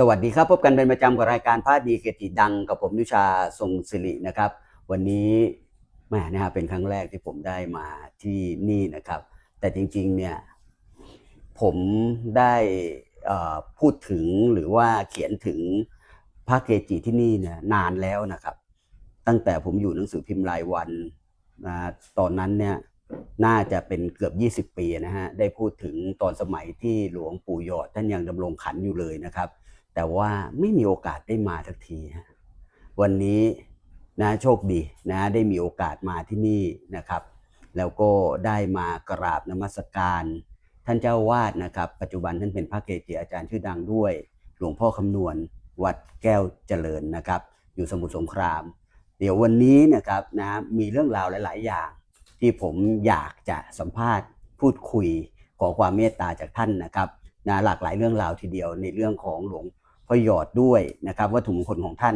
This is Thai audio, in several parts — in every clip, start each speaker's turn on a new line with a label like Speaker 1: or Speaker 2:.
Speaker 1: สวัสดีครับ พบกันเป็นประจำกับรายการพระดีเกติดังกับผมนุชาทรงศิรินะครับ วันนี้แม่นะฮะเป็นครั้งแรกที่ผมได้มาที่นี่นะครับ แต่จริงๆเนี่ยผมได้พูดถึงหรือว่าเขียนถึงพระเกจิที่นี่เนี่ยนานแล้วนะครับ ตั้งแต่ผมอยู่หนังสือพิมพ์รายวันนะตอนนั้นเนี่ยน่าจะเป็นเกือบ 20 ปีนะฮะได้พูดถึงตอนสมัยที่หลวงปู่หยอดท่านยังดำรงขันอยู่เลยนะครับ แต่ว่าไม่มีโอกาสได้มาสักทีฮะวันนี้นะโชคดีนะได้มีโอกาสมาที่นี่นะครับ แล้วก็ได้มากราบนมัสการท่านเจ้าวาดนะครับ ปัจจุบันท่านเป็นพระเกจิอาจารย์ชื่อดังด้วย หลวงพ่อคำนวณ วัดแก้วเจริญนะครับ อยู่สมุทรสงคราม เดี๋ยววันนี้นะครับนะมีเรื่องราวหลาย ๆ อย่าง ที่ผมอยากจะสัมภาษณ์ พูดคุยขอความเมตตาจากท่านนะครับนะหลากหลายเรื่องราวทีเดียวในเรื่องของหลวง พ่อหยอดด้วยนะครับวัตถุมงคลของท่าน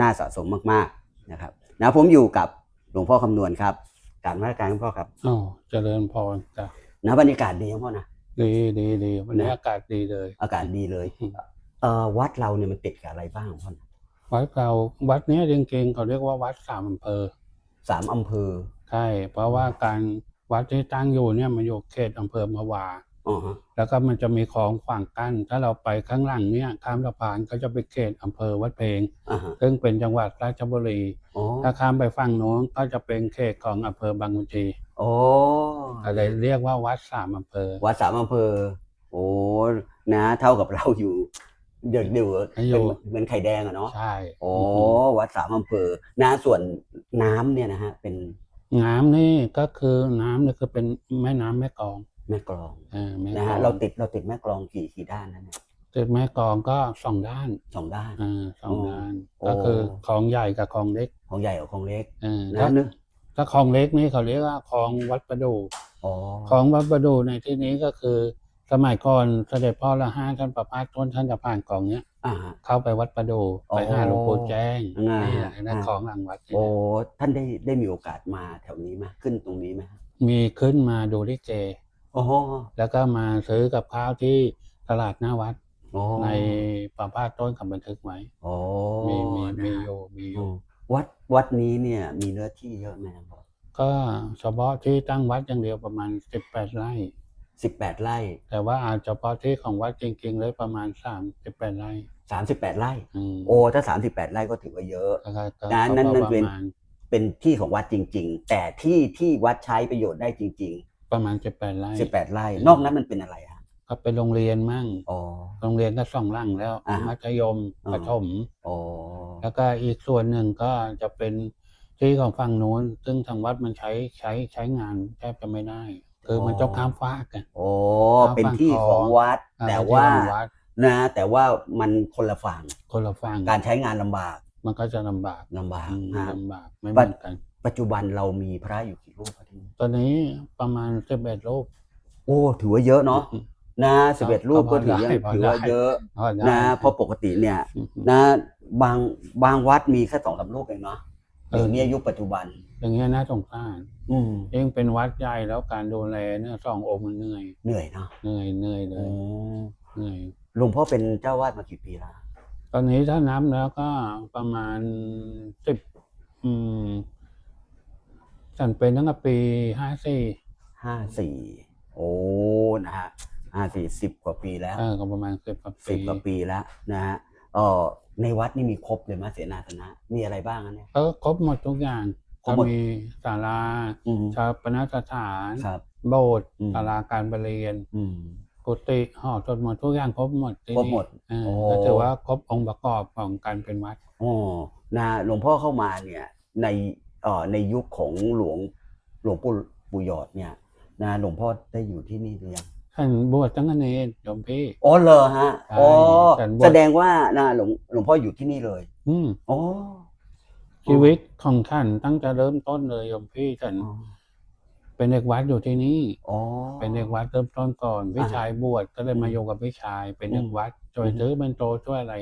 Speaker 1: น่าสะสมมากๆนะครับนะผมอยู่กับหลวงพ่อคำนวณครับการมาการหลวงพ่อครับ
Speaker 2: อ๋อเจริญพรจ้ะ
Speaker 1: นะบรรยากาศดีครับพ่อนะ
Speaker 2: ดีดีดีวันนี้
Speaker 1: นะ
Speaker 2: อากาศดีเลย
Speaker 1: อากาศดีเลย
Speaker 2: อืม
Speaker 1: เอ่อวัดเราเนี่ยมันติดกับอะไรบ้างพ่อนะ
Speaker 2: วัดเราวัดเนี้ยจริงๆเขาเรียกว่าวัดสามอำเภอ
Speaker 1: สามอำเภอ
Speaker 2: ใช่เพราะว่าการวัดที่ตั้งอยู่เนี่ยมันอยู่เขตอำเภอมะวา
Speaker 1: อ๋อฮะ
Speaker 2: แล้วก็มันจะมีคลองขวางกั้น ถ้าเราไปข้างหลังเนี่ยข้ามสะพานก็จะไปเขตอำเภอวัดเพลง
Speaker 1: อ่าฮะ
Speaker 2: ซึ่งเป็นจังหวัดราชบุรี
Speaker 1: อ๋อ
Speaker 2: ถ้าข้ามไปฝั่งโน้นก็จะเป็นเขตของอำเภอบางกุชี
Speaker 1: โอ้
Speaker 2: อะไรเรียกว่าวัดสามอำเภอ
Speaker 1: วัดสามอำเภอ โอ้นะ เท่ากับเราอยู่เดือดเดือด
Speaker 2: อยู่
Speaker 1: เหมือนไข่แดงอะเนาะ
Speaker 2: ใช่
Speaker 1: โอ้วัดสามอำเภอนะส่วนน้ำเนี่ยนะฮะเป็น
Speaker 2: น้ำนี่ก็คือน้ำนี่คือเป็นแม่น้ำแม่กลอง
Speaker 1: แม่กลอง
Speaker 2: เออแม่
Speaker 1: นะ
Speaker 2: กล
Speaker 1: ฮะ
Speaker 2: อง
Speaker 1: เราติดเราติดแม่กลองกี่กี่ด้านนะเนี่ย
Speaker 2: ติดแม่กลองก็สองด้าน
Speaker 1: สองด้าน
Speaker 2: อ่าสอง
Speaker 1: อ๋อ
Speaker 2: ด้าน
Speaker 1: โอ้
Speaker 2: ก็คือคลองใหญ่กับคลองเล็ก
Speaker 1: ของใหญ่กับของเล็ก
Speaker 2: เออ
Speaker 1: นะ
Speaker 2: ถ้า
Speaker 1: นึก
Speaker 2: ถ้าคลองเล็กนี่เขาเรียกว่าคลองวัดประดู
Speaker 1: อ๋อ
Speaker 2: คลองวัดประดูในที่นี้ก็คือสมัยก่อนเสด็จพ่อละห้าท่านประพาสต้นท่านจะผ่านคลองเนี้ย
Speaker 1: อ่าฮะ
Speaker 2: เข้าไปวัดประดู
Speaker 1: อ๋อ
Speaker 2: ไปหาหลวงปู่แจ้ง
Speaker 1: อ่า
Speaker 2: นี่แหละนั่น
Speaker 1: อ่า
Speaker 2: คลองหลังวัดนี่
Speaker 1: โอ้ท่านได้ได้มีโอกาสมาแถวนี้ไหมขึ้นตรงนี้ไหมฮะ
Speaker 2: มีขึ้นมาดูลิเก
Speaker 1: โอ้โห
Speaker 2: แล้วก็มาซื้อกับข้าวที่ตลาดหน้าวัด
Speaker 1: โอ้
Speaker 2: ในประพาสต้นคำบันทึกไว้
Speaker 1: โอ้
Speaker 2: มีมีมี
Speaker 1: นะ
Speaker 2: อ
Speaker 1: ฮะ
Speaker 2: ยู่มีอ
Speaker 1: อื
Speaker 2: ยู่
Speaker 1: มวัดวัดนี้เนี่ยมีเนื้อที่เยอะไหมครับ
Speaker 2: ก็เฉพาะที่ตั้งวัดอย่างเดียวประมาณสิบแปดไร่
Speaker 1: สิบแปดไร่
Speaker 2: แต่ว่าอาเฉพาะที่ของวัดจริงๆเลยประมาณสามสิบแปดไร่
Speaker 1: สามสิบแปดไร่
Speaker 2: อืม
Speaker 1: โอ้ถ้าสามสิบแปดไร่ก็ถือว่าเยอะ
Speaker 2: แล้วก็ก็
Speaker 1: นะนั่น
Speaker 2: ก็
Speaker 1: นั่น
Speaker 2: ป
Speaker 1: เป็น
Speaker 2: ระมาณ
Speaker 1: เป็นที่ของวัดจริง ๆ แต่ที่ที่วัดใช้ประโยชน์ได้จริง
Speaker 2: ประมาณสิบแปดไร่
Speaker 1: ๆสิบแปดไร่
Speaker 2: อืม
Speaker 1: นอกนั้นมันเป็นอะไรฮะ
Speaker 2: ก็เป็นโรงเรียนมั่ง
Speaker 1: อ๋อ
Speaker 2: โรงเรียนก็สองหลังแล้ว
Speaker 1: อ่า
Speaker 2: มัธยม
Speaker 1: อ๋อ
Speaker 2: ประถม
Speaker 1: อ๋อ
Speaker 2: แล้วก็อีกส่วนหนึ่งก็จะเป็นที่ของฝั่งโน้น ซึ่งทางวัดมันใช้ใช้ใช้งานแทบจะไม่ได้ คือมันต้องข้ามฟากกัน
Speaker 1: โอ้
Speaker 2: ทาง
Speaker 1: เป็นที่
Speaker 2: ฝั่ง
Speaker 1: ของ
Speaker 2: ของ
Speaker 1: วัด
Speaker 2: อ่
Speaker 1: แต่
Speaker 2: เป็นที่
Speaker 1: ว่า
Speaker 2: ของวัด
Speaker 1: นะ แต่ว่ามันคนละฝั่ง
Speaker 2: คนละฝั่ง
Speaker 1: การใช้งานลำบาก
Speaker 2: มันก็จะลำบาก
Speaker 1: ลำบาก
Speaker 2: อืม
Speaker 1: ฮะ
Speaker 2: ลำบากไม่เห
Speaker 1: ปั
Speaker 2: มื
Speaker 1: จ
Speaker 2: อนกัน
Speaker 1: ปัจจุบันเรามีพระอยู่กี่รูปครับที่นี่
Speaker 2: ตอนนี้ประมาณสิบเอ็ดรูป
Speaker 1: โอ้ ถือว่าเยอะเนาะนะสิบเอ็ดรูปก็ถือว่า
Speaker 2: พอได้
Speaker 1: ถือว่า
Speaker 2: พอได้
Speaker 1: เยอะ
Speaker 2: พอได้
Speaker 1: นะเพราะปกติเนี่ย
Speaker 2: อืม
Speaker 1: นะ บางบางวัดมีแค่สองสามรูปเองเนาะ
Speaker 2: เออ
Speaker 1: เดี๋ยวนี้ยุคปัจจุบัน
Speaker 2: อย่างเงี้ยน่าสงสาร
Speaker 1: อืม
Speaker 2: ยิ่งเป็นวัดใหญ่แล้วการดูแลเนี่ยสององค์มันเหนื่อย
Speaker 1: เหนื่อยเนาะ
Speaker 2: เหนื่อยเหนื่อยเล
Speaker 1: อื
Speaker 2: ย
Speaker 1: ม
Speaker 2: เหนื่อย
Speaker 1: หลวงพ่อเป็นเจ้าวาดมากี่ปีแล้ว
Speaker 2: ตอนนี้ถ้านับแล้วก็ประมาณสิบอืม ฉันเป็นตั้งแต่ปีห้าสี่
Speaker 1: ห้าสี่โอ้นะฮะห้าสี่สิบกว่าปีแล้ว
Speaker 2: เออก็ประมาณสิบกว่า
Speaker 1: สิ
Speaker 2: ปี
Speaker 1: บกว่าปีแล้วนะฮะเออในวัดนี่มีครบเลยมาเสนาสนะ มีอะไรบ้างอะเนี่ย
Speaker 2: ก็ครบหมดทุกอย่าง
Speaker 1: ครบ
Speaker 2: ก็
Speaker 1: หมด
Speaker 2: มีศาลา
Speaker 1: อืม
Speaker 2: ชาปนสถาน
Speaker 1: ครับ
Speaker 2: โบสถ์
Speaker 1: อืม
Speaker 2: ศาลาการประเรียน
Speaker 1: อืม
Speaker 2: กุฏิหอสวดมนต์ทุกอย่างครบหมดที่
Speaker 1: ครบ
Speaker 2: นี่
Speaker 1: หมด
Speaker 2: เออ
Speaker 1: โอ้
Speaker 2: ก็ถือว่าครบองค์ประกอบของการเป็นวัด
Speaker 1: อ๋อนะหลวงพ่อเข้ามาเนี่ยในเอ่อ ในยุคของหลวงหลวงปู่ปู่หยอดเนี่ยนะหลวงพ่อได้อยู่ที่นี่หรือยัง
Speaker 2: ท่านบวชตั้งแต่เนรโยมพี่
Speaker 1: อ๋อเหรอฮะ
Speaker 2: ใช่
Speaker 1: อ๋อ
Speaker 2: ฉันบวช
Speaker 1: แสดงว่านะหลวงหลวงพ่ออยู่ที่นี่เลย
Speaker 2: อืม
Speaker 1: อ๋อ
Speaker 2: ชีวิตของท่านตั้งแต่เริ่มต้นเลยโยมพี่ท่าน
Speaker 1: อ๋อ
Speaker 2: เป็นเด็กวัดอยู่ที่นี่
Speaker 1: อ๋อ
Speaker 2: เป็นเด็กวัดเริ่มต้นก่อนพี่
Speaker 1: อ่า
Speaker 2: ชายบวชก็เลยมาอยู่กับพี่ชาย เป็นเด็กวัดช่วย
Speaker 1: อืม
Speaker 2: ซื้อเป็นโตช่วยอะไร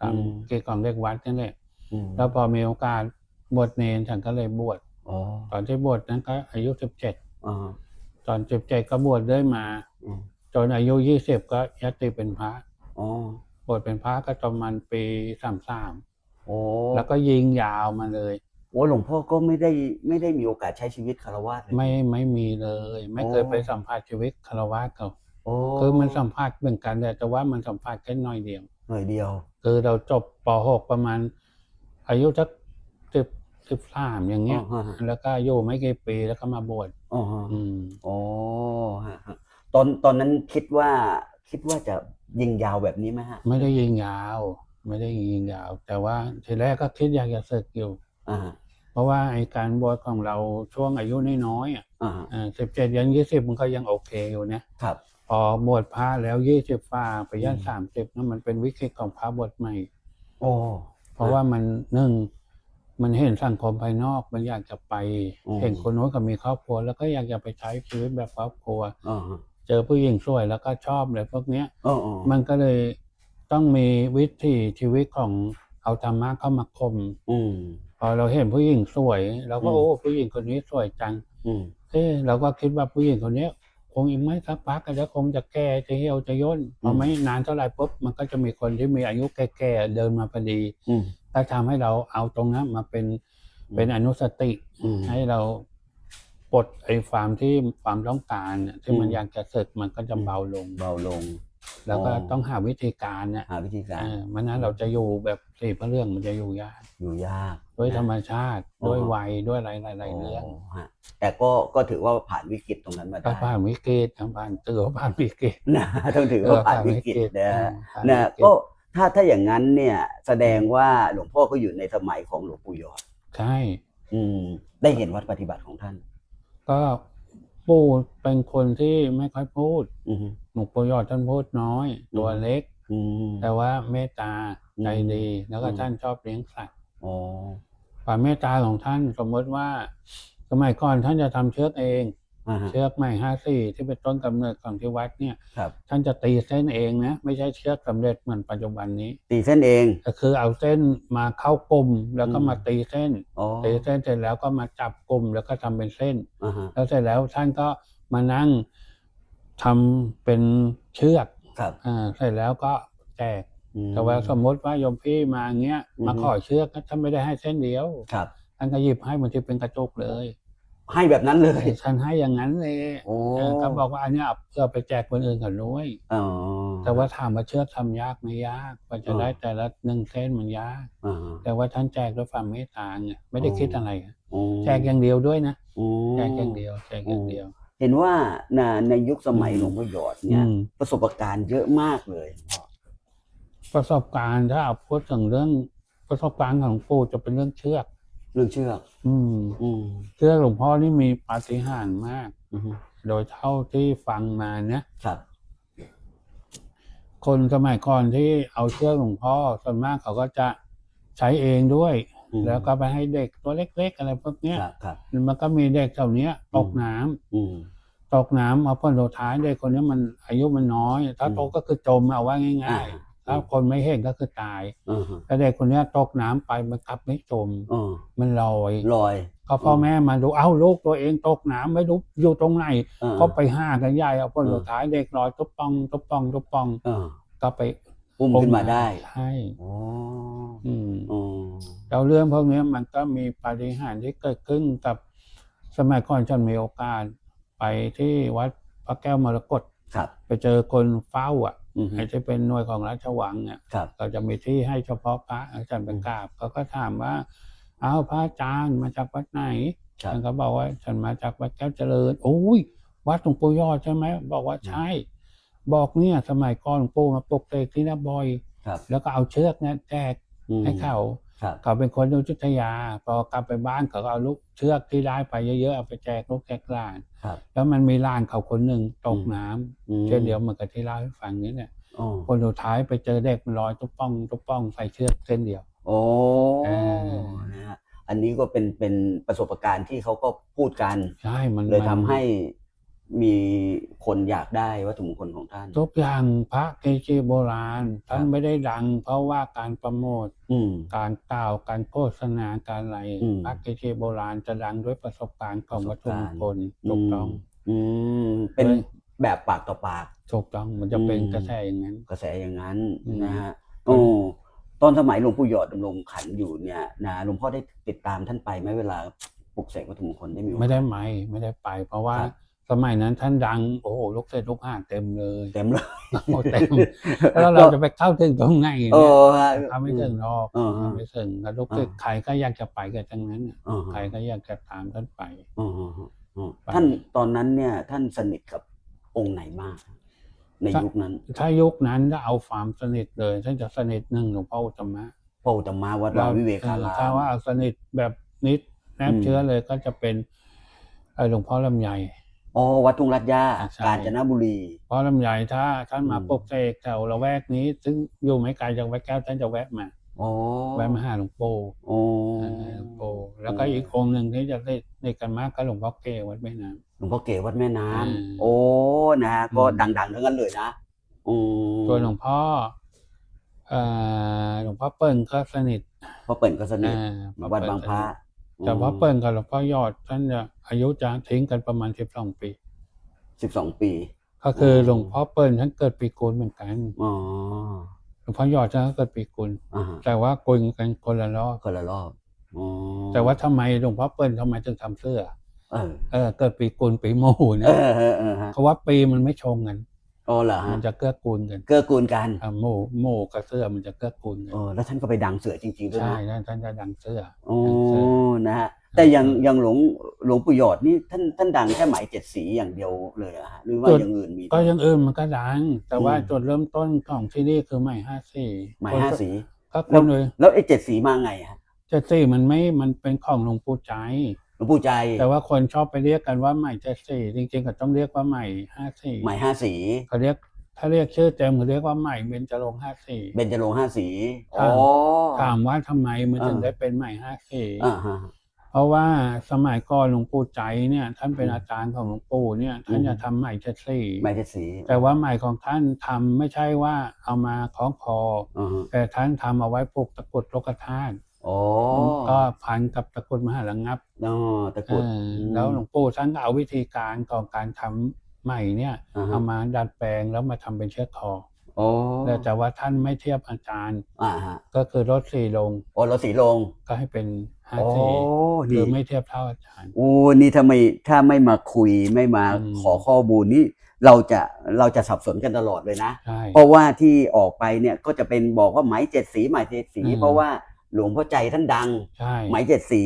Speaker 2: ตาม
Speaker 1: อืม
Speaker 2: เกี่ยวกับเด็กวัดนั่นแหละ
Speaker 1: อืม
Speaker 2: แล้วพอมีโอกาส บวชเนรฉันก็เลยบวช
Speaker 1: อ๋อ
Speaker 2: ตอนที่บวชนั้นก็อายุสิบเจ็ด
Speaker 1: อ๋อ
Speaker 2: ตอนสิบเจ็ดก็บวชได้มา
Speaker 1: อืม
Speaker 2: จนอายุยี่สิบก็ยัดติเป็นพระ
Speaker 1: อ๋อ
Speaker 2: บวชเป็นพระก็ประมาณปีสามสาม
Speaker 1: โอ้
Speaker 2: แล้วก็ยิงยาวมาเลย
Speaker 1: โอ้หลวงพ่อก็ไม่ได้ไม่ได้มีโอกาสใช้ชีวิตคารวะเลย
Speaker 2: ไม่ไม่มีเลย ไม่เคย
Speaker 1: โอ้
Speaker 2: ไปสัมผัสชีวิตคารวะเขา
Speaker 1: โอ้
Speaker 2: คือมันสัมผัสเหมือนกันแต่ว่ามันสัมผัสแค่น้อยเดียว
Speaker 1: หน่อยเดียว
Speaker 2: คือเราจบป .6 ประมาณ อายุสักสิบ สิบสามอย่างเงี้ย
Speaker 1: อ๋อฮะ
Speaker 2: แล้วก็อยู่ไม่กี่ปีแล้วก็มาบวช
Speaker 1: อ๋อฮะ
Speaker 2: อืม
Speaker 1: โอ้ฮะฮะตอนตอนนั้นคิดว่าคิดว่าจะยิงยาวแบบนี้ไหมฮะ
Speaker 2: ไม่ได้ยิงยาว ไม่ได้ยิงยาว แต่ว่าทีแรกก็คิดอยากจะศึกอยู่
Speaker 1: อ่าฮะ
Speaker 2: เพราะว่าไอการบวชของเราช่วงอายุน้อยๆอะ
Speaker 1: อ่าฮะ
Speaker 2: สิบเจ็ดยันยี่สิบมันก็ยังโอเคอยู่เนี่ย
Speaker 1: ครับ
Speaker 2: พอบวชพระแล้วยี่สิบฟ้าไปยัน
Speaker 1: อืม
Speaker 2: สามสิบนั่นมันเป็นวิกฤตของพระบวชใหม่
Speaker 1: โอ้
Speaker 2: เพราะว่ามันหนึ่ง มันเห็นสังคมภายนอกมันอยากจะไป
Speaker 1: อืม
Speaker 2: เห็นคนโน้นก็มีครอบครัว แล้วก็อยากจะไปใช้ชีวิตแบบครอบครัว
Speaker 1: อ่าฮะ
Speaker 2: เจอผู้หญิงสวยแล้วก็ชอบเลยพวกเนี้ย
Speaker 1: อ๋ออ๋อ
Speaker 2: มันก็เลยต้องมีวิถีชีวิตของเอาธรรมะเข้ามาคม
Speaker 1: อืม
Speaker 2: พอเราเห็นผู้หญิงสวยเราก็
Speaker 1: อืม
Speaker 2: โอ้ผู้หญิงคนนี้สวยจัง
Speaker 1: อืม
Speaker 2: เอ๊ะเราก็คิดว่าผู้หญิงคนเนี้ย คงอีกไม่สักพักก็จะคงจะแก่จะเหี่ยวจะย่นพอไม่นานเท่าไหร่ปุ๊บมันก็จะมีคนที่มีอายุแก่ๆเดินมาพอดี
Speaker 1: อืม
Speaker 2: ก็ทำให้เราเอาตรงนั้นมาเป็น
Speaker 1: อืม
Speaker 2: เป็นอนุสติ
Speaker 1: อืม
Speaker 2: ให้เราปลดไอ้ความที่ความต้องการเนี่ยที่มัน
Speaker 1: อืม
Speaker 2: อยากจะศึกมันก็จะเบาลง
Speaker 1: เบาลง
Speaker 2: แล้วก็
Speaker 1: อ๋อ
Speaker 2: ต้องหาวิธีการเนี่ย
Speaker 1: หาวิธีการ
Speaker 2: เออมันนั้นเราจะอยู่แบบสี่พระเรื่องมันจะอยู่ยาก
Speaker 1: อยู่ยาก
Speaker 2: ด้วย
Speaker 1: นะ
Speaker 2: ธรรมชาติ
Speaker 1: อ๋อ
Speaker 2: ด้วยวัยด้วยอะไรหลายๆเรื่อง
Speaker 1: ฮะแต่ก็ก็ถือว่าผ่านวิกฤตตรงนั้นมา
Speaker 2: ก็
Speaker 1: ได้
Speaker 2: ผ่านวิกฤตทั้งผ่านเตือผ่านวิกฤต
Speaker 1: นะต้องถือว่าผ่านวิกฤตนะฮะ
Speaker 2: ผ่าน
Speaker 1: นะ
Speaker 2: วิกฤต
Speaker 1: ก็ ถ้าถ้าอย่างนั้นเนี่ยแสดงว่าหลวงพ่อก็อยู่ในสมัยของหลวงปู่หยอด
Speaker 2: ใช่
Speaker 1: อืม ได้เห็นวัดปฏิบัติของท่าน
Speaker 2: ก็ปู่เป็นคนที่ไม่ค่อยพูด
Speaker 1: อืม
Speaker 2: หลวงปู่ยอดท่านพูดน้อย ตัวเล็ก
Speaker 1: อืม
Speaker 2: แต่ว่าเมตตา
Speaker 1: อืม
Speaker 2: ใจดี แล้วก็
Speaker 1: อืม
Speaker 2: ท่านชอบเลี้ยงสัตว์
Speaker 1: อ๋อ
Speaker 2: ความเมตตาของท่านสมมติว่า สมัยก่อนท่านจะทำเชือกเอง
Speaker 1: อ่าฮะ
Speaker 2: เชือกใหม่ห้าสี่ที่เป็นต้นกำเนิดของที่วัดเนี่ย
Speaker 1: ครับ
Speaker 2: ท่านจะตีเส้นเองนะไม่ใช่เชือกสำเร็จเหมือนปัจจุบันนี้
Speaker 1: ตีเส้นเอง
Speaker 2: ก็คือเอาเส้นมาเข้ากลุ่มแล้วก็
Speaker 1: อืม
Speaker 2: มาตีเส้น
Speaker 1: อ๋อ
Speaker 2: ตีเส้นเสร็จแล้วก็มาจับกลุ่มแล้วก็ทำเป็นเส้น
Speaker 1: อ่าฮะ
Speaker 2: แล้วเสร็จแล้วท่านก็มานั่งทำเป็นเชือก
Speaker 1: ครับ
Speaker 2: อ่าเสร็จแล้วก็แจก
Speaker 1: อืม
Speaker 2: แต่ว่าสมมติว่าโยมพี่มาเงี้ย
Speaker 1: อือฮึ
Speaker 2: มาขอเชือกท่านไม่ได้ให้เส้นเดียว
Speaker 1: ครับ
Speaker 2: ท่านก็หยิบให้เหมือนที่เป็นกระจุกเลย
Speaker 1: ให้แบบนั้นเลย
Speaker 2: ท่านให้อย่างนั้นเลย
Speaker 1: โอ้
Speaker 2: เออก็บอกว่าอันเนี้ยเอาเพื่อไปแจกคนอื่นเขาด้วย
Speaker 1: อ๋อ
Speaker 2: แต่ว่าถามว่าเชือกทำยากไหม่ยากกว่าจะ
Speaker 1: อ่า
Speaker 2: ได้แต่ละหนึ่งเส้นมันยาก
Speaker 1: อ่า
Speaker 2: แต่ว่าท่านแจกด้วยความเมตตาไงไม่ได้
Speaker 1: อ๋อ
Speaker 2: คิดอะไรอะ
Speaker 1: โอ้
Speaker 2: แจกอย่างเดียวด้วยนะ
Speaker 1: โอ้
Speaker 2: แจกอย่างเดียวแจกอย่างเดียว
Speaker 1: เห็นว่าในในยุคสมัย
Speaker 2: อืม
Speaker 1: หลวงพ่อหยอดเนี่ย
Speaker 2: อืม
Speaker 1: ประสบการณ์เยอะมากเลย
Speaker 2: ประสบการณ์ถ้าเอาพูดถึงเรื่องประสบการณ์ของหลวงปู่จะเป็นเรื่องเชือก
Speaker 1: เรื่องเชือก
Speaker 2: อืม
Speaker 1: อืม
Speaker 2: เชือกหลวงพ่อนี่มีปาฏิหาริย์มาก
Speaker 1: อืม
Speaker 2: โดยเท่าที่ฟังมาเนี่ย
Speaker 1: ครับ
Speaker 2: คนสมัยก่อนที่เอาเชือกหลวงพ่อส่วนมากเขาก็จะใช้เองด้วย
Speaker 1: อืม
Speaker 2: แล้วก็ไปให้เด็กตัวเล็ก ๆ อะไรพวกเนี้ย
Speaker 1: ครับครับ
Speaker 2: มันก็มีเด็กเหล่านี้ตกน้ำ
Speaker 1: อืม
Speaker 2: ตกน้ำเอาผลสุดท้ายเด็กคนนี้มันอายุมันน้อย ถ้า
Speaker 1: อืม
Speaker 2: โตก็คือจมเอาว่า
Speaker 1: อ่า
Speaker 2: ง่ายๆ ถ้าคนไม่เห็นก็คือตาย
Speaker 1: อ่าฮะ
Speaker 2: แต่เด็กคนเนี้ยตกน้ำไปมันกลับไม่จม
Speaker 1: อ่า
Speaker 2: มันลอย
Speaker 1: ลอย
Speaker 2: ก็พ่อแม่มาดูเอ้าลูกตัวเองตกน้ำไม่รู้อยู่ตรงไหน
Speaker 1: อ่า
Speaker 2: ก็ไปห้ากันใหญ่เอาผล
Speaker 1: อืม
Speaker 2: สุดท้ายเด็กลอยตุ๊บปองตุ๊บปองตุ๊บปอง
Speaker 1: อ่า
Speaker 2: ก็ไป
Speaker 1: อุ้มขึ้นมาได้
Speaker 2: ใช่
Speaker 1: โอ้
Speaker 2: อืม
Speaker 1: อ๋อ
Speaker 2: แล้วเรื่องพวกเนี้ยมันก็มีปาฏิหาริย์ที่เกิดขึ้นกับสมัยก่อนฉันมีโอกาสไปที่วัดพระแก้วมรกต
Speaker 1: ครับ
Speaker 2: ไปเจอคนเฝ้าอะ
Speaker 1: อืม
Speaker 2: ไอ้ที่เป็นหน่วยของราชวังเนี่ย
Speaker 1: ครับ
Speaker 2: ก็จะมีที่ให้เฉพาะพระอาจารย์เป็นกราบเขาก็ถามว่าอ้าวพระอาจารย์มาจากวัดไหน
Speaker 1: ครับ
Speaker 2: ฉันก็บอกว่าฉันมาจากวัดแก้วเจริญโอ้ยวัดหลวงปู่ยอดใช่ไหมบอกว่าใช่ บอกเนี่ยสมัยก่อนหลวงปู่มาปลุกเสกที่นาบ่อย
Speaker 1: ครับ
Speaker 2: แล้วก็เอาเชือกเนี่ยแจก
Speaker 1: อืม
Speaker 2: ให้เขา
Speaker 1: ครับ
Speaker 2: เขาเป็นคนอยุธยา พอกลับไปบ้านเขาก็เอาลูกเชือกที่ได้ไปเยอะๆเอาไปแจกลูกแจกหลาน
Speaker 1: ครับ
Speaker 2: แล้วมันมีหลานเขาคนหนึ่งตกน้ำ
Speaker 1: อืม
Speaker 2: เช่นเดียวเหมือนกับที่เล่าให้ฟังนี้เนี่ย
Speaker 1: อ๋อ
Speaker 2: คนสุดท้ายไปเจอเด็กมันลอยตุ๊บป้องตุ๊บป้องใส่เชือกเส้นเดียว
Speaker 1: โอ้
Speaker 2: เออ
Speaker 1: นะฮะอันนี้ก็เป็นเป็นประสบการณ์ที่เขาก็พูดกัน
Speaker 2: ใช่มัน
Speaker 1: เลย
Speaker 2: มัน
Speaker 1: ทำให้ มีคนอยากได้วัตถุมงคลของท่าน
Speaker 2: ทุกอย่างพระเกจิโบราณท่านไม่ได้ดัง เพราะว่าการโประโมท
Speaker 1: อืม
Speaker 2: การกล่าวการโฆษณาการอะไร
Speaker 1: อืม
Speaker 2: พระเกจิโบราณจะดังด้วยประสบการณ์ของวัตถุมงคล
Speaker 1: ประสบการณ์
Speaker 2: ถูกต้อง
Speaker 1: อืมเป็น
Speaker 2: ด้วย
Speaker 1: แบบปากต่อปาก
Speaker 2: ถูกต้องมันจะเป็น
Speaker 1: อืม
Speaker 2: กระแสอย่างนั้น
Speaker 1: กระแสอย่างนั้น
Speaker 2: อืม
Speaker 1: นะฮะโอ้ตอนสมัยหลวงปู่หยอดดำรงขันอยู่เนี่ยนะหลวงพ่อได้ติดตามท่านไปไหมเวลาปลุกเสกวัตถุมงคลได้มีโอกาส
Speaker 2: ไม่ได้ไหมไม่ได้ไป เพราะว่า
Speaker 1: ครับ
Speaker 2: สมัยนั้นท่านดัง โอ้โหลูกเศษลูกหาเต็มเลย
Speaker 1: เต็มเลย
Speaker 2: โอ้เต็มแล้วเราจะไปเข้าถึงตรงไหน
Speaker 1: เอ
Speaker 2: เนี่ย
Speaker 1: อฮะ
Speaker 2: เข้าไม่ถึงหรอก
Speaker 1: เออฮะ
Speaker 2: เข้าไม่ถึงแล้วลูกศิษย์ใครก็อยากจะไปกันทั้งนั้นน่ะ
Speaker 1: เออ
Speaker 2: ใคร
Speaker 1: ฮะ
Speaker 2: ก็อยากจะตามท่านไป
Speaker 1: เออฮะเออท่านตอนนั้นเนี่ย ท่านสนิทกับองค์ไหนมาก ในยุคนั้น
Speaker 2: ถ้ายุคนั้นถ้าเอาความสนิทเลย ท่านจะสนิทหนึ่งหลวงพ่ออุตตมะ
Speaker 1: พระอุตตมะวัดวาวิเวกา
Speaker 2: เอ
Speaker 1: รา
Speaker 2: อถ้ามว่าเอาสนิทแบบนิดแนบ
Speaker 1: อืม
Speaker 2: เชื้อเลยก็จะเป็นเอ่อหลวงพ่อลำไย
Speaker 1: อ๋อวัดทุ่งรัตย่า
Speaker 2: ใช่
Speaker 1: กาญจนบุรี
Speaker 2: เพราะลำไยถ้าท่านมา
Speaker 1: อืม
Speaker 2: ปลุกเสกแถวละแวกนี้ ซึ่งอยู่ไม่ไกลจากวัดแก้วท่านจะแวะมา
Speaker 1: อ๋อ
Speaker 2: แวะมาหาหลวงปู่
Speaker 1: โอ้
Speaker 2: เออหลวงปู่แล้วก็อีกองค์หนึ่งที่จะได้ในกันมากก็หลวงพ่อเกวัดแม่น้
Speaker 1: หลวงพ่อเก๋วัดแม่น้ำ
Speaker 2: อืม
Speaker 1: โอ้นะฮะก็
Speaker 2: อืม
Speaker 1: ดังๆทั้งนั้นเลยนะอืมำ
Speaker 2: ส่วนหลวงพ่อเอ่อหลวงพ่อเปิ้ลก็สนิท
Speaker 1: พ่อเปิ่นก็สนิท
Speaker 2: อ่า
Speaker 1: วัดบางพระ
Speaker 2: แต่พ่อเปิ้ลกับหลวงพ่อยอดท่านจะอายุจะทิ้งกันประมาณสิบสองปี
Speaker 1: สิบสองปี
Speaker 2: ก็คืออ
Speaker 1: ม
Speaker 2: หลวงพ่อเปิ้ลท่านเกิดปีกุลเหมือนกัน
Speaker 1: อ๋อ
Speaker 2: หลวงพ่อยอดท่านก็เกิดปีกุล
Speaker 1: อ่าฮะ
Speaker 2: แต่ว่ากุลกันคนละรอบ
Speaker 1: คนละรอบอ๋อ
Speaker 2: แต่ว่าทำไมหลวงพ่อเปิ้ลทำไมถึงทำเสื้อ
Speaker 1: เออ
Speaker 2: เออเกิดปีกุลปีหมู
Speaker 1: เอ
Speaker 2: เนี่ย
Speaker 1: อเออเออฮะ
Speaker 2: เพราะว่าปีมันไม่ชงกัน
Speaker 1: อ๋อเหรอฮะ
Speaker 2: มันจะเกื้อกูลกัน
Speaker 1: เกื้อกูลกัน
Speaker 2: อ่าหมูหมูกับเสื้อมันจะเกื้อกูลกัน
Speaker 1: เออแล้วท่านก็ไปดังเสือจริงๆด้วย
Speaker 2: ใช่
Speaker 1: นะ
Speaker 2: ท่านท่านจะดังเสื้อ
Speaker 1: โอ้
Speaker 2: ดังเสื้อ
Speaker 1: นะฮะแต่อย่างอย่างหลวงหลวงปู่หยอดนี่ท่านท่านดังแค่ไหมเจ็ดสีอย่างเดียวเลยเหรอฮะหรือว่าอย่างอื่นมี
Speaker 2: ก็อยังอื่นมันก็ดัง แต่ว่า
Speaker 1: อืม
Speaker 2: จุดเริ่มต้นของที่นี่คือใหม่ห้าสี่
Speaker 1: ไหมห้าสี
Speaker 2: ก็ค
Speaker 1: แล้ว
Speaker 2: นเลย
Speaker 1: แล้วไอ้เจ็ดสีมาไงฮะ
Speaker 2: เจ็ดสี่มันไม่มันเป็นของหลวงปู่ใจ
Speaker 1: หลวงปู่ใจ
Speaker 2: แต่ว่าคนชอบไปเรียกกันว่าใหม่เจ็ดสี่จริงๆก็ต้องเรียกว่าใหม่ห้าสี่
Speaker 1: ไหมห้าสี
Speaker 2: เขาเรียก ถ้าเรียกชื่อเต็มเขาเรียกว่าใหม่เบญจรงค์ห้าสี่
Speaker 1: เบญจรงค์ห้าสี
Speaker 2: ครั
Speaker 1: อ๋
Speaker 2: บ
Speaker 1: อ
Speaker 2: ถามว่าทำไมมันถึง
Speaker 1: อ่า
Speaker 2: ได้เป็นใหม่ห้าสี่
Speaker 1: อ่าฮะ
Speaker 2: เพราะว่าสมัยก่อนหลวงปู่ใจเนี่ย ท่านเป็น
Speaker 1: อืม
Speaker 2: อาจารย์ของหลวงปู่เนี่ยท่าน
Speaker 1: อืม
Speaker 2: จะทำใหม่เจ็ดสี่
Speaker 1: ไหมเจ็ดสี
Speaker 2: แต่ว่าใหม่ของท่านทำไม่ใช่ว่าเอามาคล้องคอ
Speaker 1: อ่าฮะ
Speaker 2: แต่ท่านทำเอาไว้ปลูกตะกรุดโลกธาตุ
Speaker 1: อ๋อ
Speaker 2: ก็พันกับตะกรุดมหาระงับ
Speaker 1: อ๋อตะกรุด
Speaker 2: เออแล้วหลวงปู่ท่านก็เอาวิธีการของการทำ ใหม่เนี่ย
Speaker 1: อ่าฮะ
Speaker 2: เอามาดัดแปลงแล้วมาทำเป็นเชือกคอ
Speaker 1: โอ้
Speaker 2: แต่แต่ว่าท่านไม่เทียบอาจารย์
Speaker 1: อ่าฮะ
Speaker 2: ก็คือลดสี่ลง
Speaker 1: โอ้เราสีลง
Speaker 2: ก็ให้เป็นห้า
Speaker 1: โอ้
Speaker 2: สี่คื
Speaker 1: ดี
Speaker 2: อไม่เทียบเท่าอาจารย์
Speaker 1: โอ้นี่ถ้าไม่ถ้าไม่มาคุยไม่มา
Speaker 2: อืม
Speaker 1: ขอข้อมูลนี่เราจะเราจะสับสนกันตลอดเลยนะ
Speaker 2: ใช่
Speaker 1: เพราะว่าที่ออกไปเนี่ยก็จะเป็นบอกว่าไหมเจ็ดสีไหมเจ็ดสี
Speaker 2: อืม
Speaker 1: เพราะว่าหลวงพ่อใจท่านดัง
Speaker 2: ใช่
Speaker 1: ไหมเจ็ดสี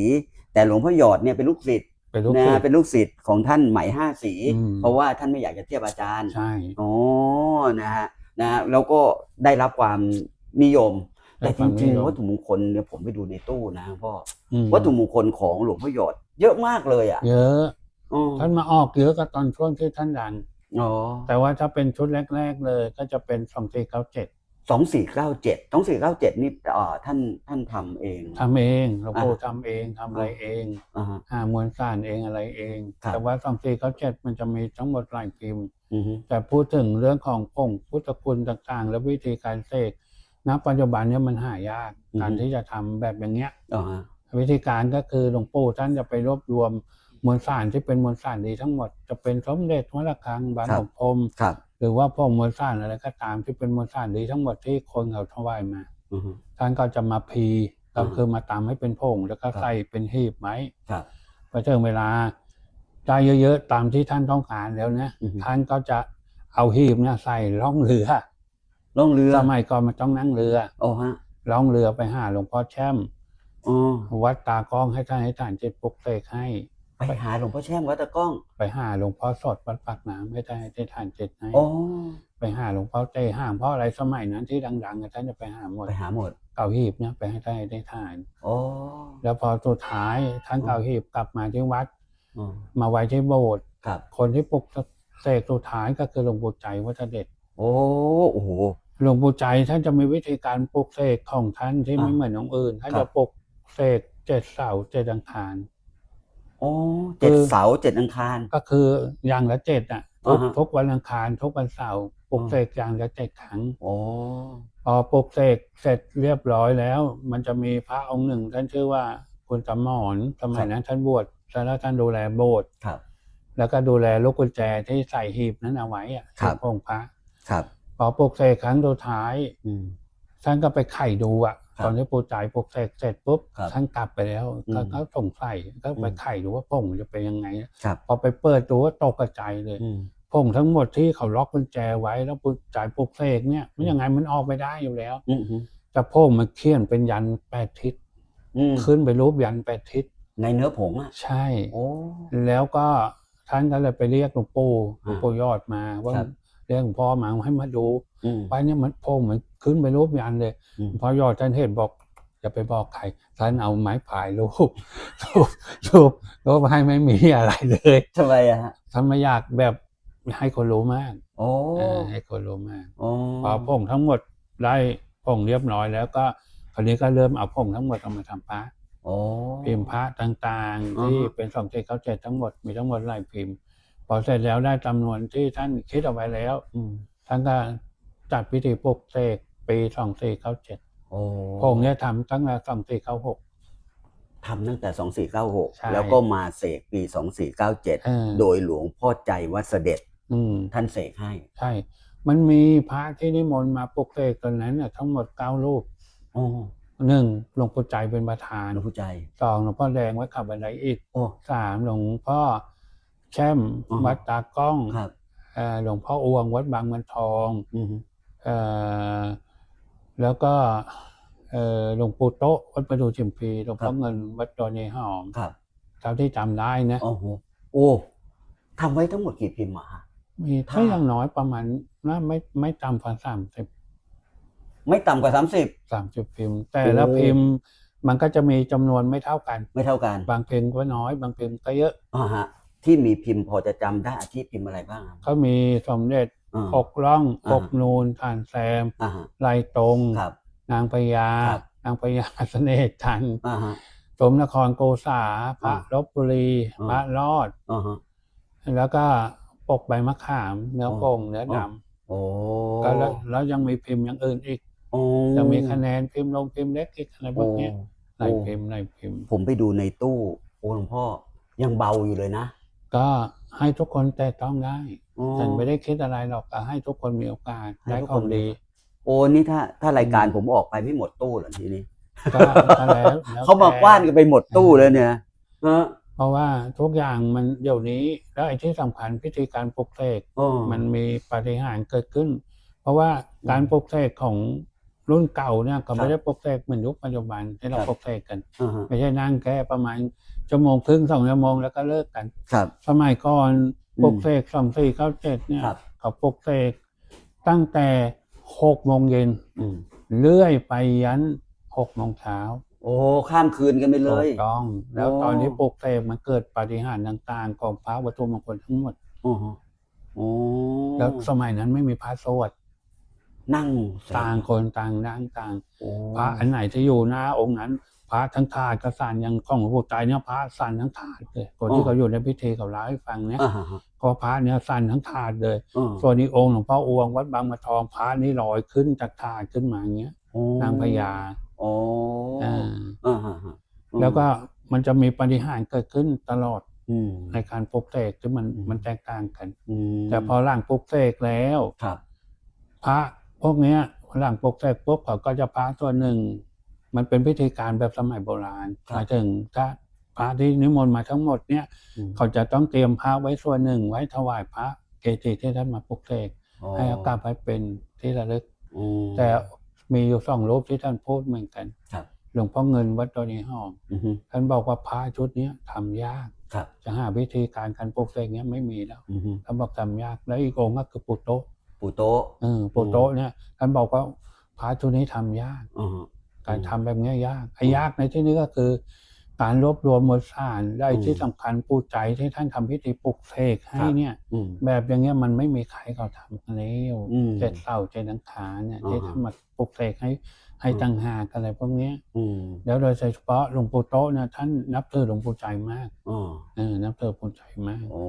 Speaker 1: แต่หลวงพ่อหยอดเนี่ยเป็นลูกศิษย์
Speaker 2: เป็นลูก
Speaker 1: นะ
Speaker 2: ศิษ
Speaker 1: ฮะ
Speaker 2: ย์
Speaker 1: เป็นลูกศิษย์ของท่านไหมห้าสี
Speaker 2: อืม
Speaker 1: เพราะว่าท่านไม่อยากจะเทียบอาจารย์
Speaker 2: ใช่
Speaker 1: อ๋อนะฮะนะฮะแล้วก็ได้รับความนิยม แต่จริงๆวัตถุมงคลเนี่ยผมไปดูในตู้นะพ่อ
Speaker 2: อืม
Speaker 1: วัตถุมงคลของหลวงพ่อหยอดเยอะมากเลยอะ
Speaker 2: เยอะ
Speaker 1: อ๋อ
Speaker 2: ท่านมาออกเยอะก็ตอนช่วงที่ท่านดัง
Speaker 1: อ๋อ
Speaker 2: แต่ว่าถ้าเป็นชุดแรก ๆ เลยก็จะเป็นสองสี่เก้าเจ็ด
Speaker 1: สองสี่เก้าเจ็ดสองสี่เก้าเจ็ดนี่อ่าท่านท่านทำเอง
Speaker 2: ทำเองหลวงปู่
Speaker 1: อ่า
Speaker 2: ทำเองทำอะไรเอง
Speaker 1: อ่าฮะ
Speaker 2: หามวลสารเองอะไรเอง
Speaker 1: ครับ
Speaker 2: แต่ว่าสองสี่เก้าเจ็ดมันจะมีทั้งหมดหลายพิมพ์
Speaker 1: อือฮึ
Speaker 2: แต่พูดถึงเรื่องของผงพุทธคุณต่างๆ และวิธีการเสกณปัจจุบันเนี่ยมันหายากการที่จะทำแบบอย่างเงี้ย
Speaker 1: อ๋อฮะ
Speaker 2: วิธีการก็คือหลวงปู่ท่านจะไปรวบรวมมวลสารที่เป็นมวลสารดีทั้งหมดจะเป็นสมเด็จวัดระฆังบานหลวงพรหม
Speaker 1: ครับ
Speaker 2: หรือว่าพวกมวลสารอะไรก็ตามที่เป็นมวลสารดีทั้งหมดที่คนเขาถวายมา
Speaker 1: อือฮึ
Speaker 2: ท่านก็จะมาพีก็
Speaker 1: อ่า
Speaker 2: คือมาตำให้เป็นผงแล้วก็
Speaker 1: ครับ
Speaker 2: ใส่เป็นหีบไว้
Speaker 1: ครับ
Speaker 2: พอถึงเวลาได้เยอะๆตามที่ท่านต้องการแล้วนะ
Speaker 1: อือฮึ
Speaker 2: ท่านก็จะเอาหีบเนี่ยใส่ล่องเรือ
Speaker 1: ล่องเรือ
Speaker 2: สมัยก่อนมันต้องนั่งเรือ
Speaker 1: โอ้ฮะ
Speaker 2: ล่องเรือไปหาหลวงพ่อแช่ม
Speaker 1: อ๋อ
Speaker 2: วัดตากล้องให้ท่านให้ท่านจิตปลุกเสกให้
Speaker 1: ไปหาหลวงพ่อแช่มวัดตะก้อง
Speaker 2: ไปหาหลวงพ่อสดวัดปากน้ำให้ท่านให้ท่านจิตให้
Speaker 1: อ๋อ
Speaker 2: ไปหาหลวงพ่อเต้ห้างเพราะอะไรสมัยนั้นที่ดังๆอะท่านจะไปหาหมด
Speaker 1: ไปหาหมด
Speaker 2: เก่าหีบเนี่ยไปให้ท่านให้ได้ทาน
Speaker 1: อ๋อ
Speaker 2: แล้วพอสุดท้ายท่านเก่าหีบกลับมาที่วัด
Speaker 1: อ๋อ
Speaker 2: มาไว้ที่โบสถ์
Speaker 1: ครับ
Speaker 2: คนที่ปลุกเสกสุดท้ายก็คือหลวงปู่ใจวัดเด็ด
Speaker 1: โอ้โอ้โห
Speaker 2: หลวงปู่ใจท่านจะมีวิธีการปลุกเสกของท่านที่ไม่
Speaker 1: อ่า
Speaker 2: เหมือนของอื่นท่าน
Speaker 1: ครั
Speaker 2: จะ
Speaker 1: บ
Speaker 2: ปลุกเสกเจ็ดเสาร์เจ็ดอังคาร
Speaker 1: อ๋อเจ็ด
Speaker 2: คือ
Speaker 1: เสาร์เจ็ดอังคาร
Speaker 2: ก็คืออย่างละเจ็ดอะทุก
Speaker 1: อ่าฮะ
Speaker 2: ทุกวันอังคารทุกวันเสาร์ปลุก
Speaker 1: อืม
Speaker 2: เสกอย่างละเจ็ดครั้ง
Speaker 1: โอ้
Speaker 2: พอปลุกเสกเสร็จเรียบร้อยแล้ว มันจะมีพระองค์หนึ่งท่านชื่อว่าคุณตาหมอนสมัยนั้นท่านบวชแล้วท่านดูแลโบสถ์
Speaker 1: ครับ
Speaker 2: แล้วก็ดูแลลูกกุญแจที่ใส่หีบนั้นเอาไว้อะ
Speaker 1: ครับ
Speaker 2: ที่องค์พระ
Speaker 1: ครับ
Speaker 2: พอปลุกเสกครั้งสุดท้าย
Speaker 1: อืม
Speaker 2: ท่านก็ไปไข่ดูอะ
Speaker 1: ครับ
Speaker 2: ตอนที่ปู่จ่ายปลุกเสกเสร็จปุ๊บ
Speaker 1: ครับ
Speaker 2: ท่านกลับไปแล้ว
Speaker 1: อืม
Speaker 2: ก็ก็สงสัยก็ไป
Speaker 1: อืม
Speaker 2: ไข่ดูว่าผงจะเป็นยังไง
Speaker 1: ครับ
Speaker 2: พอไปเปิดดูว่าตกกระจายเลย
Speaker 1: อืม
Speaker 2: ผงทั้งหมดที่เขาล็อกกุญแจไว้แล้วปู่จ่ายปลุกเสกเนี่ยมันยังไงมันออกไม่ได้อยู่แล้ว
Speaker 1: อืมอืม
Speaker 2: แต่ผงมันเขียนเป็นยันแปดทิศ
Speaker 1: อืม
Speaker 2: ขึ้นไปรูปยันแปดทิศ
Speaker 1: ในเนื้อผงอะ
Speaker 2: ใช่
Speaker 1: โอ้
Speaker 2: แล้วก็ท่านก็เลยไปเรียกหลวงปู่หลวงปู่ยอดมาว่า
Speaker 1: ครับ
Speaker 2: เรียกหลวงพ่อมาให้มาดู
Speaker 1: อืม
Speaker 2: ว่าเนี่ยมันผงมันขึ้นไปรูปยันเลย
Speaker 1: อืม
Speaker 2: หลวงพ่อยอดท่านเห็นบอกอย่าไปบอกใครท่านเอาไม้พายรูปรูปรูปรูปให้ไม่มีอะไรเลย
Speaker 1: ทำไมอะฮะ
Speaker 2: ท่านไม่อยากแบบให้คนรู้มาก
Speaker 1: โอ้
Speaker 2: เออให้คนรู้มาก
Speaker 1: โอ้
Speaker 2: พอผงทั้งหมดได้ผงเรียบร้อยแล้วก็คราวนี้ก็เริ่มเอาผงทั้งหมดเอามาทำพระ
Speaker 1: โอ้
Speaker 2: พิมพ์พระต่างๆ
Speaker 1: อ่าฮะ
Speaker 2: ที่เป็นสองเจ็ดเก้าเจ็ดทั้งหมดมีทั้งหมดหลายพิมพ์ พอเสร็จแล้วได้จำนวนที่ท่านคิดเอาไว้แล้ว
Speaker 1: อืม
Speaker 2: ท่านก็จัดพิธีปลุกเสกปีสองสี่เก้าเจ็ด
Speaker 1: โอ้
Speaker 2: ผงเนี่ยทำตั้งแต่สองสี่เก้าหก
Speaker 1: ทำตั้งแต่สองสี่เก้าหก
Speaker 2: ใช่
Speaker 1: แล้วก็มาเสกปีสองสี่เก้าเจ็ด
Speaker 2: เออ
Speaker 1: โดยหลวงพ่อใจวัดเสด็จ
Speaker 2: อืม
Speaker 1: ท่านเสกให้
Speaker 2: ใช่ มันมีพระที่นิมนต์มาปลุกเสกตอนนั้นน่ะทั้งหมดเก้ารูป
Speaker 1: โอ้
Speaker 2: หนึ่งหลวงปู่ใจเป็นประธาน
Speaker 1: หลวงพ่อใจ
Speaker 2: สองหลวงพ่อแดงวัดขับบันไดอิฐ
Speaker 1: โอ้
Speaker 2: สามหลวงพ่อ แช่ม
Speaker 1: อ่าฮะ
Speaker 2: วัดตากล้อง
Speaker 1: ครับ
Speaker 2: เอ่อหลวงพ่ออวงวัดบางมันทอง
Speaker 1: อืม
Speaker 2: เอ่อแล้วก็เอ่อหลวงปู่โต๊ะวัดประดูชิมพีหลวงพ่อเงินวัดดอนเยหอม
Speaker 1: ครับ
Speaker 2: เท่าที่จำได้นะ
Speaker 1: โอ้โหโอ้ทำไว้ทั้งหมดกี่พิมพ์อะฮะ
Speaker 2: มี
Speaker 1: ถ้า
Speaker 2: ถ้าอย่างน้อยประมาณน่าไม่ไม่ต่ำกว่าสามสิบ
Speaker 1: ไม่ต่ำกว่าสามสิบ
Speaker 2: สามสิบพิมพ์ แต่
Speaker 1: โอ้
Speaker 2: ละพิมพ์ มันก็จะมีจำนวนไม่เท่ากัน
Speaker 1: ไม่เท่ากัน
Speaker 2: บางพิมพ์ก็น้อย บางพิมพ์ก็เยอะ
Speaker 1: อ่าฮะ ที่มีพิมพ์พอจะจำได้อาชีพพิมพ์อะไรบ้างครับ
Speaker 2: เขามีสมเด็จ
Speaker 1: อ่า
Speaker 2: อกร่อง
Speaker 1: อ่า
Speaker 2: อกนูนฐานแซม
Speaker 1: อ่าฮะ
Speaker 2: ลายตรง
Speaker 1: ครับ
Speaker 2: นางพญา
Speaker 1: ครับ
Speaker 2: นางพญาเสน่ห์จันทร์
Speaker 1: อ่าฮะ
Speaker 2: สมนครโกษา พระ
Speaker 1: อ่า
Speaker 2: ลบบุรี
Speaker 1: อ่า
Speaker 2: พระรอด
Speaker 1: อ่าฮะ
Speaker 2: แล้วก็ปกใบมะขาม เนื้อ
Speaker 1: อ๋อ
Speaker 2: โป่งเนื้อด
Speaker 1: อ๋อโอ้ำ
Speaker 2: ก็แล้วแล้วยังมีพิมพ์อย่างอื่นอีก
Speaker 1: โอ้
Speaker 2: ยังมีคะแนนพิมพ์ลงพิมพ์เล็กอีกอะไรพวกเนี้ย
Speaker 1: โอ้
Speaker 2: หลายพิมพ์หลายพิมพ์
Speaker 1: ผมไปดูในตู้ โอ้หลวงพ่อยังเบาอยู่เลยนะ
Speaker 2: ก็ให้ทุกคนแต่ต้องได้
Speaker 1: อ๋อ
Speaker 2: ฉันไม่ได้คิดอะไรหรอกก็ให้ทุกคนมีโอกาส
Speaker 1: ให้
Speaker 2: ได้
Speaker 1: ทุก
Speaker 2: ข
Speaker 1: ค
Speaker 2: อน งดี
Speaker 1: โอ้นี่ถ้าถ้ารายการ
Speaker 2: อืม
Speaker 1: ผมออกไปไม่หมดตู้เหรอทีนี้
Speaker 2: ก็ก็แล้วแล้ว
Speaker 1: เขามา
Speaker 2: แต่
Speaker 1: กว้านกันไปหมดตู้เลยเนี่ยฮะ
Speaker 2: เพราะว่าทุกอย่างมันเดี๋ยวนี้ แล้วไอ้ที่สำคัญพิธีการปลุกเสก
Speaker 1: อ๋อ
Speaker 2: มันมีปาฏิหาริย์เกิดขึ้น เพราะว่าการปลุกเสกของรุ่นเก่าเนี่ยก็
Speaker 1: ครั
Speaker 2: ไม่
Speaker 1: บ
Speaker 2: ได้ปลุกเสกเหมือนยุคปัจจุบันที่เรา
Speaker 1: ครับ
Speaker 2: ปลุกเสกกัน
Speaker 1: อ่าฮะ
Speaker 2: ไม่ใช่นั่งแค่ประมาณ ชั่วโมงครึ่งสองชั่วโมงแล้วก็เลิกกัน
Speaker 1: ครับ
Speaker 2: สมัยก่อน
Speaker 1: อืม
Speaker 2: ปลุกเสกสองสี่เก้าเจ็ดเนี่ย
Speaker 1: ครับ
Speaker 2: เขาปลุกเสกตั้งแต่หกโมงเย็น
Speaker 1: อืม
Speaker 2: เลื่อยไปยันหกโมงเช้า
Speaker 1: โอ้ข้ามคืนกันไปเลย
Speaker 2: ถูกต้อง แล้ว
Speaker 1: โอ้
Speaker 2: ตอนที่ปลุกเสกมันเกิดปาฏิหาริย์ต่างๆของพระวัตถุมงคลทั้งหมด
Speaker 1: อ๋อฮะโอ้
Speaker 2: แล้วสมัยนั้นไม่มีพระสวด
Speaker 1: นั่ง
Speaker 2: ต่างคนต่างนั่งต่าง
Speaker 1: โอ้
Speaker 2: พระอันไหนที่อยู่หน้าองค์นั้น พระทั้งถาดก็สั่นอย่างของหลวงปู่ใจเนี่ยพระสั่นทั้งถาดเลยคนที่เขาอยู่ในพิธีเขาเล่าให้ฟังเนี่ย
Speaker 1: อ่าฮะฮะ
Speaker 2: ก็พระเนี่ยสั่นทั้งถาดเลย
Speaker 1: อ่า
Speaker 2: ส่วนอีกองค์หลวงพ่ออวงวัดบางมะทองพระนี่ลอยขึ้นจากถาดขึ้นมาอย่างเงี้ย
Speaker 1: โอ้
Speaker 2: นางพญา
Speaker 1: โอ้
Speaker 2: อ่า
Speaker 1: อ่าฮะฮะ
Speaker 2: แล้วก็มันจะมีปฏิหารย์เกิดขึ้นตลอด
Speaker 1: อืม
Speaker 2: ในการปลุกเสกที่มัน
Speaker 1: อืม
Speaker 2: มันแตกต่างกัน
Speaker 1: อืม
Speaker 2: แต่พอหลังปลุกเสกแล้ว
Speaker 1: ครับ
Speaker 2: พระพวกเนี้ยหลังปลุกเสกปุ๊บเขาก็จะพระส่วนหนึ่ง มันเป็นพิธีการแบบสมัยโบราณ
Speaker 1: ครับ
Speaker 2: หมายถึงถ้าพระที่นิมนต์มาทั้งหมดเนี่ย
Speaker 1: อืม
Speaker 2: เขาจะต้องเตรียมพระไว้ส่วนหนึ่ง ไว้ถวายพระเกจิที่ท่านมาปลุกเสก
Speaker 1: อ๋อ
Speaker 2: ให้เอากลับไปเป็นที่ระลึก
Speaker 1: อืม
Speaker 2: แต่มีอยู่สองรูปที่ท่านพูดเหมือนกัน
Speaker 1: ครับ
Speaker 2: หลวงพ่อเงินวัดดอนหอม
Speaker 1: อือฮึ
Speaker 2: ท่านบอกว่าพระชุดเนี้ยทำยาก
Speaker 1: ครับ
Speaker 2: จะหาวิธีการการปลุกเสกเนี้ยไม่มีแล้ว
Speaker 1: อือฮึ
Speaker 2: ท่านบอกทำยากแล้วอีกองค์ก็คือปุโตะ
Speaker 1: ปู่โต๊ะ
Speaker 2: เออปุโตะเนี่ยท่านบอกว่าพระชุดนี้ทำยาก
Speaker 1: อ่าฮะ
Speaker 2: การทำแบบเนี้ยยากไอ้
Speaker 1: อืม
Speaker 2: ยากในที่นี้ก็คือ การรวบรวมมวลสารได้
Speaker 1: อืม
Speaker 2: ที่สำคัญปูใจที่ท่านทำพิธีปลุกเสกให้
Speaker 1: ครับ
Speaker 2: เนี่ย
Speaker 1: อืม
Speaker 2: แบบอย่างเงี้ยมันไม่มีใครเขาทำกันแล้ว
Speaker 1: อืม
Speaker 2: เจ็ดเต่าเจ็ดนังขานเนี่ย
Speaker 1: อ่าฮะ
Speaker 2: ที่ท่านมาปลุกเสกให้ให้
Speaker 1: อืม
Speaker 2: ต่างหากอะไรพวกเนี้ย
Speaker 1: อืม
Speaker 2: แล้วโดยเฉพาะหลวงปู่โตะเนี่ยท่านนับถือหลวงปู่ใจมาก
Speaker 1: อ๋อ
Speaker 2: เออนับถือปู่ใจมาก
Speaker 1: โอ้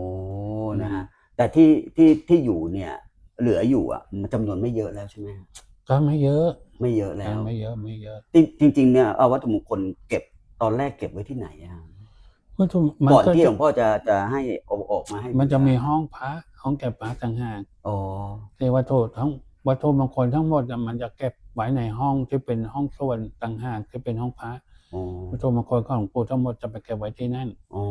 Speaker 1: นะฮะแต่ที่ที่ที่อยู่เนี่ย เหลืออยู่อะมันจำนวนไม่เยอะแล้วใช่ไหมฮะ
Speaker 2: ก็ไม่เยอะ
Speaker 1: ไม่เยอะแล้ว
Speaker 2: ไม่เยอะไม่เยอะ
Speaker 1: จริงจริงๆเนี่ยเอาวัตถุมงคลเก็บตอนแรกเก็บไว้ที่ไหนอะฮะ
Speaker 2: วัตถุมัน
Speaker 1: ก่อน
Speaker 2: ก็
Speaker 1: ที่หล
Speaker 2: จะ
Speaker 1: วงพ่อจะจะให้เอาออกมาให้
Speaker 2: มันจะ
Speaker 1: บูชา
Speaker 2: มีห้องพระห้องเก็บพระต่างหาก
Speaker 1: อ๋อ
Speaker 2: ที่วัตถุทั้งวัตถุมงคลทั้งหมดอะมันจะเก็บไว้ในห้องที่เป็นห้องส่วนต่างหากที่เป็นห้องพระ
Speaker 1: อ๋อ
Speaker 2: วัตถุมงคลของหลวงปู่ทั้งหมดจะไปเก็บไว้ที่นั่น
Speaker 1: อ๋อ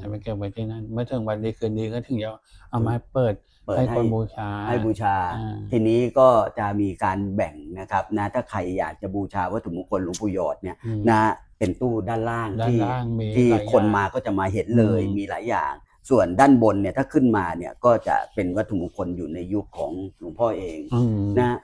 Speaker 2: จะไปเก็บไว้ที่นั่น เมื่อถึงวันดีคืนดีก็ถึงจะเอามาให้เปิด
Speaker 1: เปิด
Speaker 2: ให้
Speaker 1: ให้
Speaker 2: คนบูชา
Speaker 1: ให้บูชา
Speaker 2: อ่า
Speaker 1: ทีนี้ก็จะมีการแบ่งนะครับนะถ้าใครอยากจะบูชาวัตถุมงคลหลวงปู่หยอดเนี่ย
Speaker 2: อืม
Speaker 1: นะเป็นตู้ด้านล่าง
Speaker 2: ด้าน
Speaker 1: ที่
Speaker 2: ล่างมี
Speaker 1: ที่
Speaker 2: หลาย
Speaker 1: คน
Speaker 2: อย่าง
Speaker 1: มาก็จะมาเห็นเลย
Speaker 2: อืม
Speaker 1: มีหลายอย่างส่วนด้านบนเนี่ยถ้าขึ้นมาเนี่ยก็จะเป็นวัตถุมงคลอยู่ในยุคของหลวงพ่อเอง
Speaker 2: อืม
Speaker 1: นะ